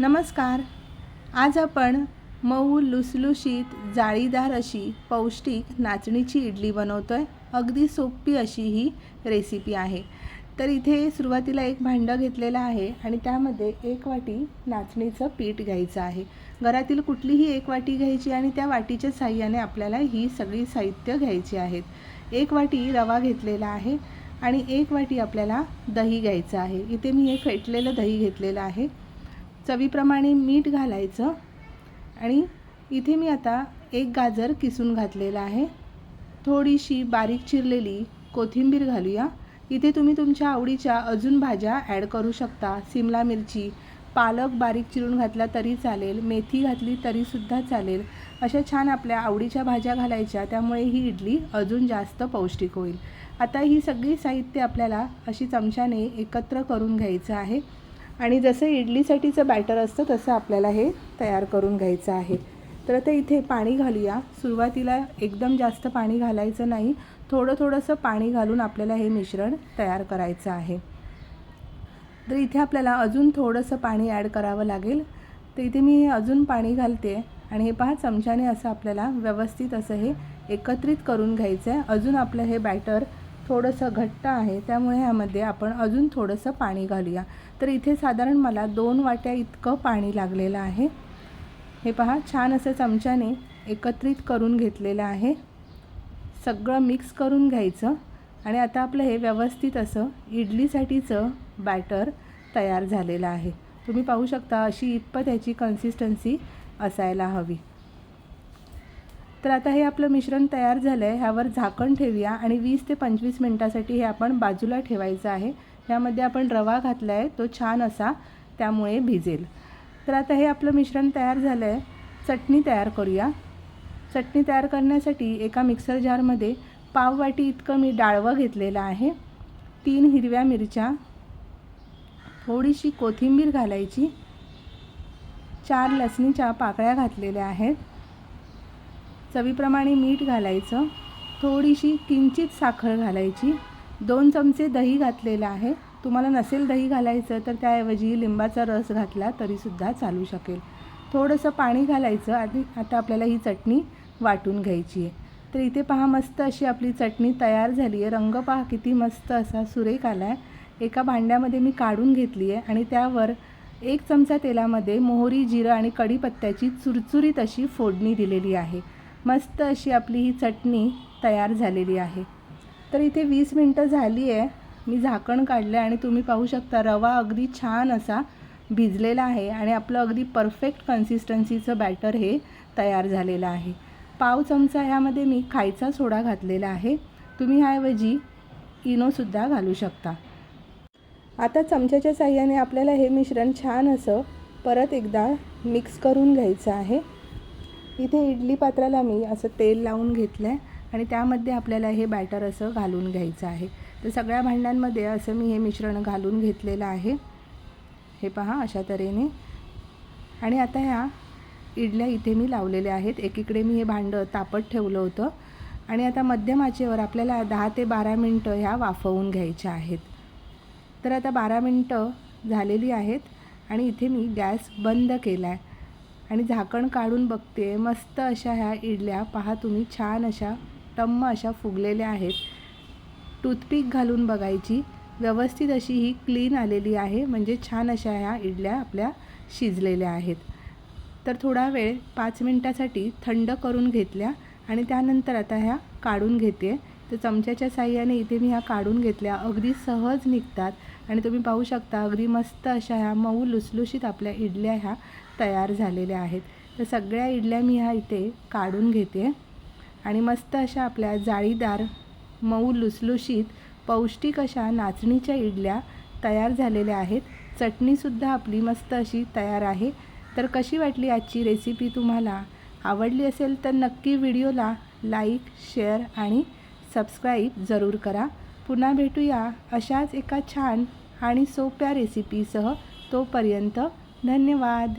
नमस्कार. आज आपण मऊ लुसलुशीत जाळीदार अशी पौष्टिक नाचणीची इडली बनवतो आहे अगदी सोपी अशी ही रेसिपी आहे. तर इथे सुरुवातीला एक भांडं घेतलेलं आहे आणि त्यामध्ये एक वाटी नाचणीचं पीठ घ्यायचं आहे. घरातील कुठलीही एक वाटी घ्यायची आणि त्या वाटीच्या साह्याने आपल्याला ही सगळी साहित्य घ्यायची आहेत. एक वाटी रवा घेतलेला आहे आणि एक वाटी आपल्याला दही घ्यायचं आहे. इथे मी हे फेटलेलं दही घेतलेलं आहे. चवीप्रमाणे मीठ घालायचं. आणि इथे मी आता एक गाजर किसून घातलेला आहे. थोडीशी बारीक चिरलेली कोथिंबीर घालूया. इथे तुम्ही तुमच्या आवडीच्या अजून भाज्या ॲड करू शकता. सिमला मिरची पालक बारीक चिरून घातला तरी चालेल मेथी घातली तरीसुद्धा चालेल. अशा छान आपल्या आवडीच्या भाज्या घालायच्या त्यामुळे ही इडली अजून जास्त पौष्टिक होईल. आता ही सगळी साहित्य आपल्याला अशी चमच्याने एकत्र करून घ्यायचं आहे. आणि जसं इडलीसाठीचं बॅटर असतं तसं आपल्याला हे तयार करून घ्यायचं आहे. तर आता इथे पाणी घालूया. सुरुवातीला एकदम जास्त पाणी घालायचं नाही. थोडं थोडंसं पाणी घालून आपल्याला हे मिश्रण तयार करायचं आहे. तर इथे आपल्याला अजून थोडंसं पाणी ॲड करावं लागेल. तर इथे मी हे अजून पाणी घालते आणि हे पहा चमच्याने असं आपल्याला व्यवस्थित असं हे एकत्रित करून घ्यायचं आहे अजून आपलं हे बॅटर थोडंसं घट्ट आहे त्यामुळे ह्यामध्ये आपण अजून थोडंसं पाणी घालूया. तर इथे साधारण मला दोन वाट्या इतकं पाणी लागलेलं आहे. हे पहा छान असं चमच्याने एकत्रित करून घेतलेलं आहे. सगळं मिक्स करून घ्यायचं आणि आता आपलं हे व्यवस्थित असं इडलीसाठीचं बॅटर तयार झालेलं आहे. तुम्ही पाहू शकता अशी इतपत ह्याची कन्सिस्टन्सी असायला हवी. तर आता हे आपलं मिश्रण तयार झालं आहे ह्यावर झाकण ठेवूया आणि वीस ते पंचवीस मिनटासाठी हे आपण बाजूला ठेवायचं आहे. ह्यामध्ये आपण रवा घातला आहे तो छान असा त्यामुळे भिजेल. तर आता हे आपलं मिश्रण तयार झालं आहे चटणी तयार करूया. चटणी तयार करण्यासाठी एका मिक्सर जारमध्ये पाव वाटी इतकं मी डाळवं घेतलेलं आहे. तीन हिरव्या मिरच्या थोडीशी कोथिंबीर घालायची चार लसणीच्या पाकळ्या घातलेल्या आहेत. चवीप्रमाणे मीठ घालायचं. थोडीशी किंचित साखर घालायची. दोन चमचे दही घातलेलं आहे. तुम्हाला नसेल दही घालायचं तर त्याऐवजी लिंबाचा रस घातला तरीसुद्धा चालू शकेल. थोडंसं पाणी घालायचं आणि आता आपल्याला ही चटणी वाटून घ्यायची आहे. तर इथे पहा मस्त अशी आपली चटणी तयार झाली आहे. रंग पहा किती मस्त असा सुरेख आला आहे एका भांड्यामध्ये मी काढून घेतली आहे आणि त्यावर एक चमचा तेलामध्ये मोहरी जिरं आणि कढीपत्त्याची चुरचुरीत अशी फोडणी दिलेली आहे. मस्त अशी आपली ही चटणी तयार झालेली आहे. तर इथे वीस मिनटं झाली आहे. मी झाकण काढलं आहे आणि तुम्ही पाहू शकता रवा अगदी छान असा भिजलेला आहे आणि आपलं अगदी परफेक्ट कन्सिस्टन्सीचं बॅटर हे तयार झालेलं आहे. पाव चमचा ह्यामध्ये मी खायचा सोडा घातलेला आहे. तुम्ही ह्याऐवजी इनोसुद्धा घालू शकता. आता चमच्याच्या साह्याने आपल्याला हे मिश्रण छान असं परत एकदा मिक्स करून घ्यायचं आहे. इथे इडली पात्राला मी असं तेल लावून घेतलं आहे आणि त्यामध्ये आपल्याला हे बॅटर असं घालून घ्यायचं आहे. तर सगळ्या भांड्यांमध्ये असं मी हे मिश्रण घालून घेतलेलं आहे. हे पहा अशा तऱ्हेने. आणि आता ह्या इडल्या इथे मी लावलेल्या आहेत. एकीकडे मी हे भांडं तापत ठेवलं होतं. आणि आता मध्यम आचेवर आपल्याला दहा ते बारा मिनटं ह्या वाफवून घ्यायच्या आहेत. तर आता बारा मिनटं झालेली आहेत आणि इथे मी गॅस बंद केला आहे आणि झाकण काढून बघते. मस्त अशा ह्या इडल्या. पहा तुम्ही छान अशा टम्म अशा फुगलेल्या आहेत. टूथपिक घालून बघायची. व्यवस्थित अशी ही क्लीन आलेली आहे. म्हणजे छान अशा ह्या इडल्या आपल्या शिजलेल्या आहेत. तर थोडा वेळ पाच मिनटासाठी थंड करून घेतल्या आणि त्यानंतर आता ह्या काढून घेते. तर चमच्याच्या साह्याने इथे मी ह्या काढून घेतल्या. अगदी सहज निघतात. आणि तुम्ही पाहू शकता अगदी मस्त अशा ह्या मऊ लुसलुशीत आपल्या इडल्या ह्या तयार झालेल्या आहेत. तर सगळ्या इडल्या मी ह्या इथे काढून घेते. आणि मस्त अशा आपल्या जाळीदार मऊ लुसलुशीत पौष्टिक अशा नाचणीच्या इडल्या तयार झालेल्या आहेत. चटणीसुद्धा आपली मस्त अशी तयार आहे. तर कशी वाटली आजची रेसिपी तुम्हाला? आवडली असेल तर नक्की व्हिडिओला लाईक शेअर आणि सबस्क्राईब जरूर करा. पुन्हा भेटूया अशाच एका छान आणि सोप्या रेसिपीसह तोपर्यंत धन्यवाद.